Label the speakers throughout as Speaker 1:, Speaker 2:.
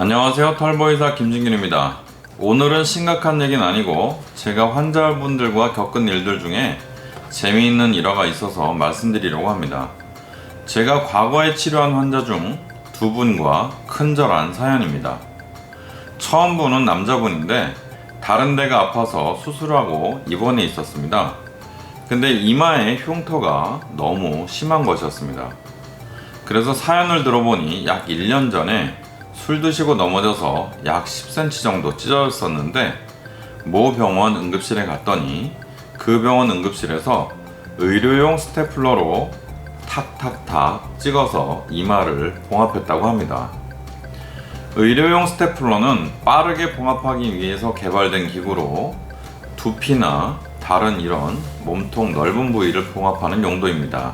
Speaker 1: 안녕하세요. 털보이사 김진균입니다. 오늘은 심각한 얘기는 아니고 제가 환자분들과 겪은 일들 중에 재미있는 일화가 있어서 말씀드리려고 합니다. 제가 과거에 치료한 환자 중 두 분과 큰절한 사연입니다. 처음 분은 남자분인데 다른 데가 아파서 수술하고 입원해 있었습니다. 근데 이마에 흉터가 너무 심한 것이었습니다. 그래서 사연을 들어보니 약 1년 전에 술 드시고 넘어져서 약 10cm 정도 찢어졌었는데 모 병원 응급실에 갔더니 그 병원 응급실에서 의료용 스테플러로 탁탁탁 찍어서 이마를 봉합했다고 합니다. 의료용 스테플러는 빠르게 봉합하기 위해서 개발된 기구로 두피나 다른 이런 몸통 넓은 부위를 봉합하는 용도입니다.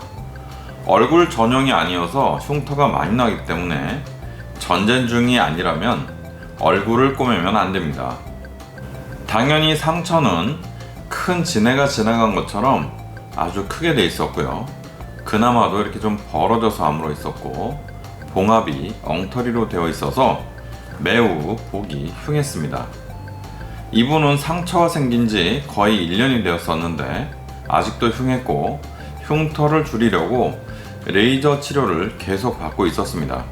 Speaker 1: 얼굴 전용이 아니어서 흉터가 많이 나기 때문에 전쟁 중이 아니라면 얼굴을 꼬매면 안 됩니다. 당연히 상처는 큰 진해가 지나간 것처럼 아주 크게 돼 있었고요. 그나마도 이렇게 좀 벌어져서 아물어 있었고 봉합이 엉터리로 되어 있어서 매우 보기 흉했습니다. 이분은 상처가 생긴 지 거의 1년이 되었었는데 아직도 흉했고 흉터를 줄이려고 레이저 치료를 계속 받고 있었습니다.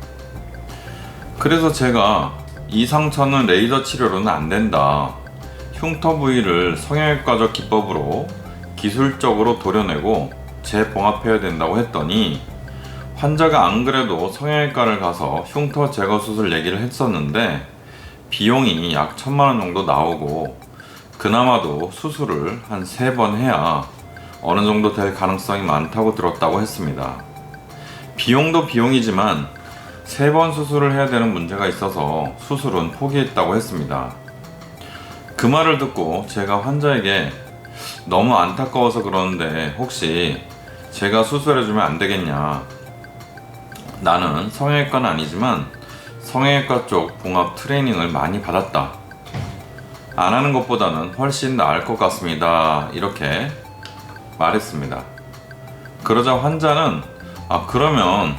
Speaker 1: 그래서 제가 이 상처는 레이저 치료로는 안 된다. 흉터 부위를 성형외과적 기법으로 기술적으로 도려내고 재봉합해야 된다고 했더니 환자가 안 그래도 성형외과를 가서 흉터 제거 수술 얘기를 했었는데 비용이 약 천만 원 정도 나오고 그나마도 수술을 한 세 번 해야 어느 정도 될 가능성이 많다고 들었다고 했습니다. 비용도 비용이지만 세 번 수술을 해야 되는 문제가 있어서 수술은 포기했다고 했습니다. 그 말을 듣고 제가 환자에게 너무 안타까워서 그러는데 혹시 제가 수술해주면 안 되겠냐. 나는 성형외과는 아니지만 성형외과 쪽 봉합 트레이닝을 많이 받았다. 안 하는 것보다는 훨씬 나을 것 같습니다. 이렇게 말했습니다. 그러자 환자는 아, 그러면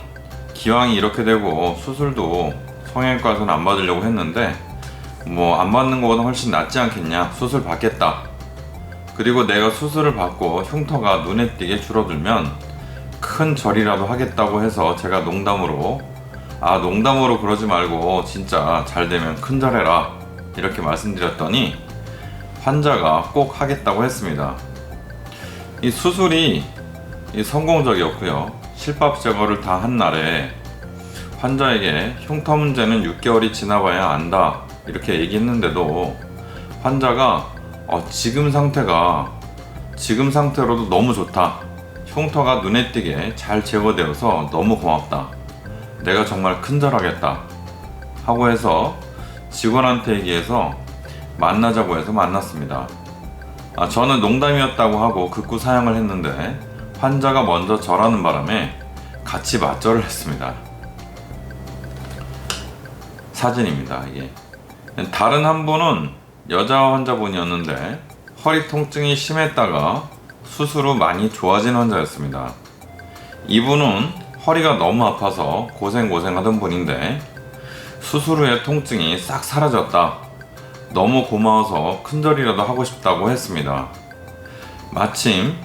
Speaker 1: 기왕이 이렇게 되고 수술도 성형외과에서는 안 받으려고 했는데 뭐 안 받는 것보다 훨씬 낫지 않겠냐. 수술 받겠다. 그리고 내가 수술을 받고 흉터가 눈에 띄게 줄어들면 큰 절이라도 하겠다고 해서 제가 농담으로 아 농담으로 그러지 말고 진짜 잘 되면 큰 절해라 이렇게 말씀드렸더니 환자가 꼭 하겠다고 했습니다. 이 수술이 이 성공적이었고요. 실밥 제거를 다 한 날에 환자에게 흉터 문제는 6개월이 지나봐야 안다 이렇게 얘기했는데도 환자가 어, 지금 상태가 지금 상태로도 너무 좋다. 흉터가 눈에 띄게 잘 제거되어서 너무 고맙다. 내가 정말 큰절하겠다. 하고 해서 직원한테 얘기해서 만나자고 해서 만났습니다. 아, 저는 농담이었다고 하고 극구 사양을 했는데 환자가 먼저 절하는 바람에 같이 맞절을 했습니다. 사진입니다. 이게 다른 한 분은 여자 환자분이었는데 허리 통증이 심했다가 수술 후 많이 좋아진 환자였습니다. 이분은 허리가 너무 아파서 고생고생 하던 분인데 수술 후에 통증이 싹 사라졌다. 너무 고마워서 큰절이라도 하고 싶다고 했습니다. 마침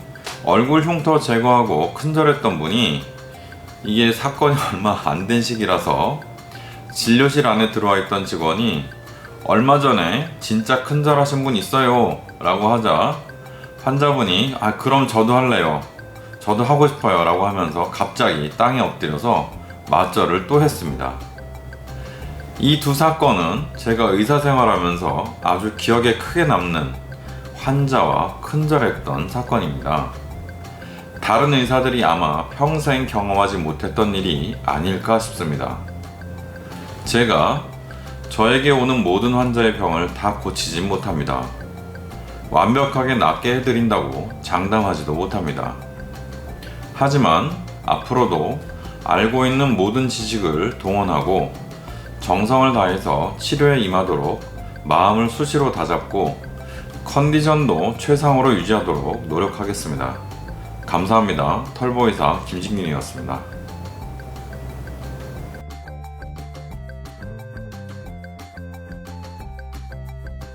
Speaker 1: 얼굴 흉터 제거하고 큰절했던 분이 이게 사건이 얼마 안 된 시기라서 진료실 안에 들어와 있던 직원이 얼마 전에 진짜 큰절 하신 분 있어요 라고 하자 환자분이 아 그럼 저도 할래요. 저도 하고 싶어요. 라고 하면서 갑자기 땅에 엎드려서 맞절을 또 했습니다. 이 두 사건은 제가 의사 생활하면서 아주 기억에 크게 남는 환자와 큰절했던 사건입니다 다른 의사들이 아마 평생 경험하지 못했던 일이 아닐까 싶습니다 제가 저에게 오는 모든 환자의 병을 다 고치지 못합니다. 완벽하게 낫게 해드린다고 장담하지도 못합니다. 하지만 앞으로도 알고 있는 모든 지식을 동원하고 정성을 다해서 치료에 임하도록 마음을 수시로 다잡고 컨디션도 최상으로 유지하도록 노력하겠습니다. 감사합니다. 털보이사 김진균이었습니다.